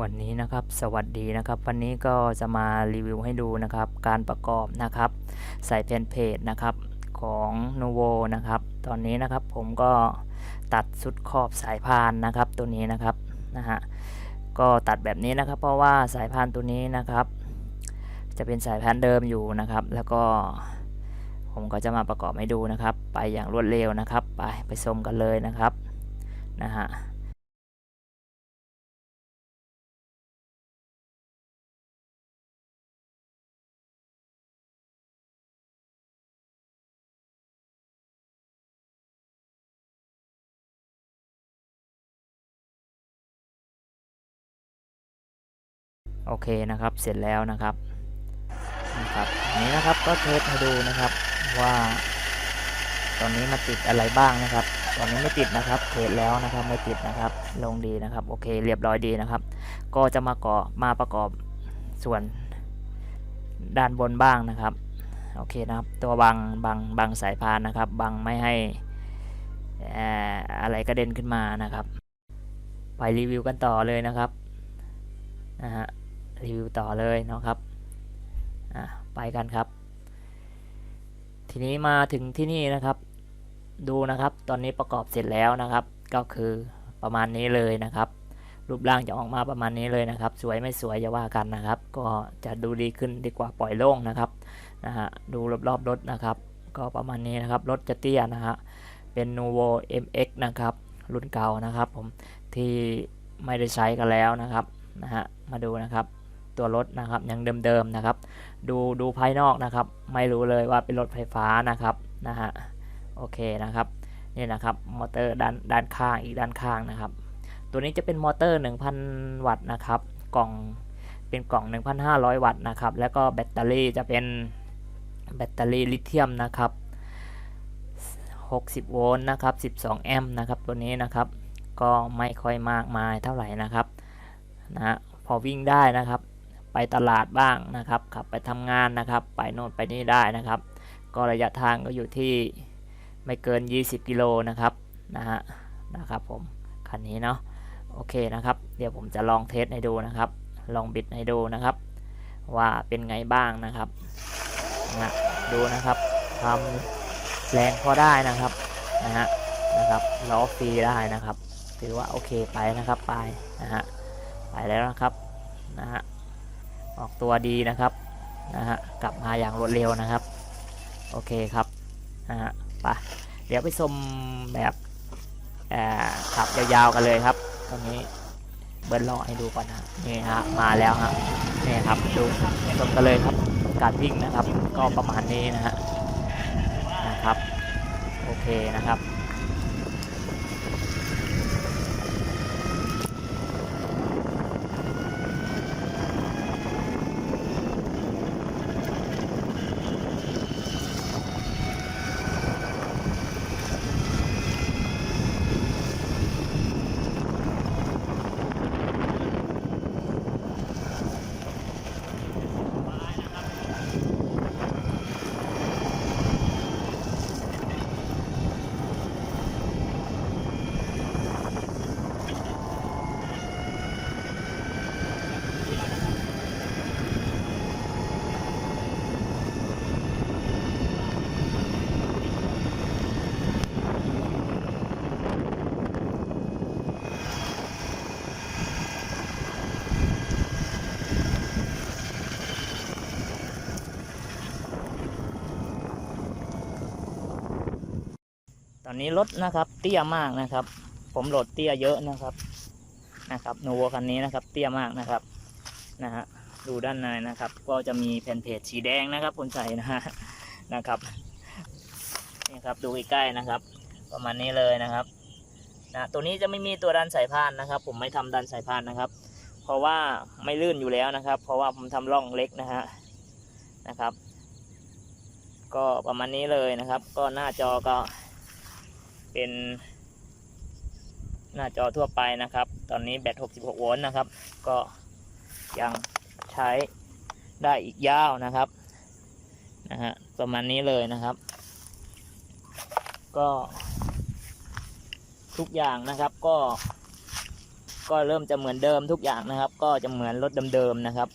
วันนี้นะครับสวัสดีนะครับวันนี้ก็จะมารีวิวให้ดูนะครับการประกอบนะครับใส่แผ่นเพจนะครับของ n o v o นะครับตอนนี้นะครับผมก็ตัดสุดขอบสายพานนะครับตัวนี้นะครับนะฮะก็ตัดแบบนี้นะครับเพราะว่าสายพานตัวนี้นะครับ จะเป็นสายพานเดิมอยู่นะครับ แล้วก็ผมก็จะมาประกอบให้ดูนะครับ ไปอย่างรวดเร็วนะครับ ไปไปชมกันเลยนะครับนะฮะ โอเคนะครับเสร็จแล้วนะครับนะครับนี้นะครับก็เทสให้ดูนะครับว่า ตอนนี้มาติดอะไรบ้างนะครับ ตอนนี้ไม่ติดนะครับเทสแล้วนะครับไม่ติดนะครับ ลงดีนะครับโอเคเรียบร้อยดีนะครับ ก็จะมาก่อมาประกอบส่วนด้านบนบ้างนะครับโอเคนะครับตัวบังบังบังสายพานนะครับบังไม่ให้อะไรกระเด็นขึ้นมานะครับ ไปรีวิวกันต่อเลยนะครับนะฮะ รีวิวต่อเลยเนาะครับอะไปกันครับ ทีนี้มาถึงที่นี่นะครับ ดูนะครับ ตอนนี้ประกอบเสร็จแล้วนะครับ ก็คือประมาณนี้เลยนะครับ รูปร่างจะออกมาประมาณนี้เลยนะครับ สวยไม่สวยอย่าว่ากันนะครับ ก็จะดูดีขึ้นดีกว่าปล่อยโล่งนะครับนะฮะดูรอบๆรถนะครับ ก็ประมาณนี้นะครับรถจะเตี้ยนะฮะเป็น Nuvo MX นะครับ รุ่นเก่านะครับ ผมที่ไม่ได้ใช้กันแล้วนะครับนะฮะมาดูนะครับ ตัวรถนะครับยังเดิมๆนะครับ ดูดูภายนอกนะครับ ไม่รู้เลยว่าเป็นรถไฟฟ้านะครับนะฮะโอเคนะครับนี่นะครับมอเตอร์ด้านด้านข้างอีกด้านข้างนะครับ ตัวนี้จะเป็นมอเตอร์ 1,000 วัตต์นะครับกล่องเป็นกล่อง 1,500 วัตต์นะครับแล้วก็แบตเตอรี่จะเป็นแบตเตอรี่ลิเธียมนะครับ60 โวลต์นะครับ 12 แอมป์นะครับ ตัวนี้นะครับ ก็ไม่ค่อยมากมายเท่าไหร่นะครับ นะฮะพอวิ่งได้นะครับ ไปตลาดบ้างนะครับ ขับไปทำงานนะครับ ไปโน่นไปนี่ได้นะครับ ก็ระยะทางก็อยู่ที่ไม่เกิน 20 กิโลนะครับนะฮะนะครับผมคันนี้เนาะโอเคนะครับ เดี๋ยวผมจะลองเทสให้ดูนะครับ ลองบิดให้ดูนะครับ ว่าเป็นไงบ้างนะครับนะดูนะครับความแรงพอได้นะครับนะฮะนะครับล้อฟรีได้นะครับ ถือว่าโอเคไปนะครับไปนะฮะไปแล้วนะครับนะฮะ ออกตัวดีนะครับนะฮะกลับมาอย่างรวดเร็วนะครับ โอเคครับนะฮะไปเดี๋ยวไปชมแบบขับยาวๆกันเลยครับตอนนี้เบิร์นลองให้ดูก่อนนะนี่ฮะมาแล้วฮะนี่ครับดูชมกันเลยครับการวิ่งนะครับ ก็ประมาณนี้นะฮะนะครับ โอเคนะครับ อนนี้รถนะครับ เตี้ยมากนะครับ ผมโหลดเตี้ยเยอะนะครับนะครับโนโวคันนี้นะครับ เตี้ยมากนะครับนะฮะดูด้านในนะครับ ก็จะมีแผ่นเพจสีแดงนะครับคนใส่นะฮะนะครับนี่ครับดูใกล้ๆนะครับ ประมาณนี้เลยนะครับนะตัวนี้จะไม่มีตัวดันสายพานนะครับ ผมไม่ทำดันสายพานนะครับ เพราะว่าไม่ลื่นอยู่แล้วนะครับ เพราะว่าผมทำร่องเล็กนะฮะนะครับ ก็ประมาณนี้เลยนะครับ ก็หน้าจอก็ เป็นหน้าจอทั่วไปนะครับ ตอนนี้แบต 66 โวลต์นะครับ ก็ยังใช้ได้อีกยาวนะครับนะฮะประมาณนี้เลยนะครับ ก็ ทุกอย่างนะครับก็ ก็เริ่มจะเหมือนเดิมทุกอย่างนะครับ ก็จะเหมือนรถเดิมๆนะครับ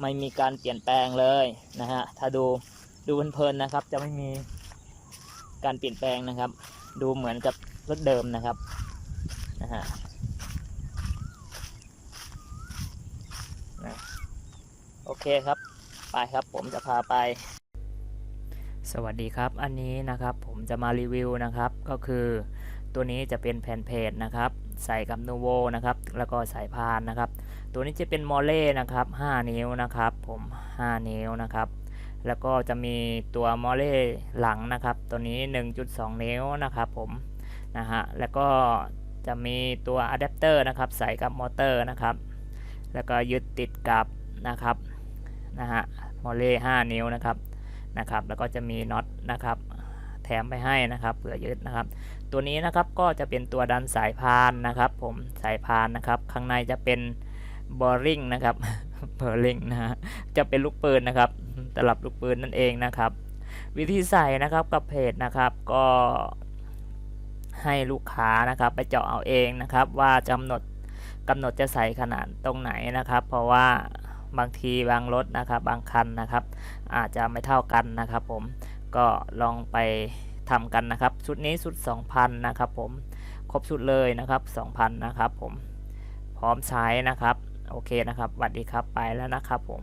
ไม่มีการเปลี่ยนแปลงเลยนะฮะถ้าดูดูเพลินๆนะครับ จะไม่มีการเปลี่ยนแปลงนะครับ ดูเหมือนกับรถเดิมนะครับนะฮะนะโอเคครับ ไปครับผมจะพาไป สวัสดีครับ อันนี้นะครับผมจะมารีวิวนะครับ ก็คือตัวนี้จะเป็นแผ่นเพจนะครับ ใส่กับนูโวนะครับ แล้วก็สายพานนะครับ ตัวนี้จะเป็นมอลเล่นะครับ 5 นิ้วนะครับ ผม 5 นิ้วนะครับ แล้วก็จะมีตัวมอเล่หลังนะครับ ตัวนี้ 1.2 นิ้วนะครับผมนะฮะแล้วก็จะมีตัวอะแดปเตอร์นะครับใส่กับมอเตอร์นะครับ แล้วก็ยึดติดกับนะครับนะฮะมอเล่5นิ้วนะครับนะครับ แล้วก็จะมีน็อตนะครับแถมไปให้นะครับเผื่อยึดนะครับ ตัวนี้นะครับก็จะเป็นตัวดันสายพานนะครับ ผมสายพานนะครับ ข้างในจะเป็นบอริงนะครับ เบอร์ลิงนะฮะจะเป็นลูกปืนนะครับตลับลูกปืนนั่นเองนะครับ วิธีใส่นะครับกับเพจนะครับก็ให้ลูกค้านะครับไปเจาะเอาเองนะครับ ว่าจำหนดกำหนดจะใส่ขนาดตรงไหนนะครับ เพราะว่าบางทีบางรถนะครับ บางคันนะครับ อาจจะไม่เท่ากันนะครับ ผมก็ลองไปทำกันนะครับชุดนี้ชุด 2,000 นะครับ ผมครบชุดเลยนะครับ 2,000 นะครับ ผมพร้อมใช้นะครับ โอเคนะครับสวัสดีครับไปแล้วนะครับผม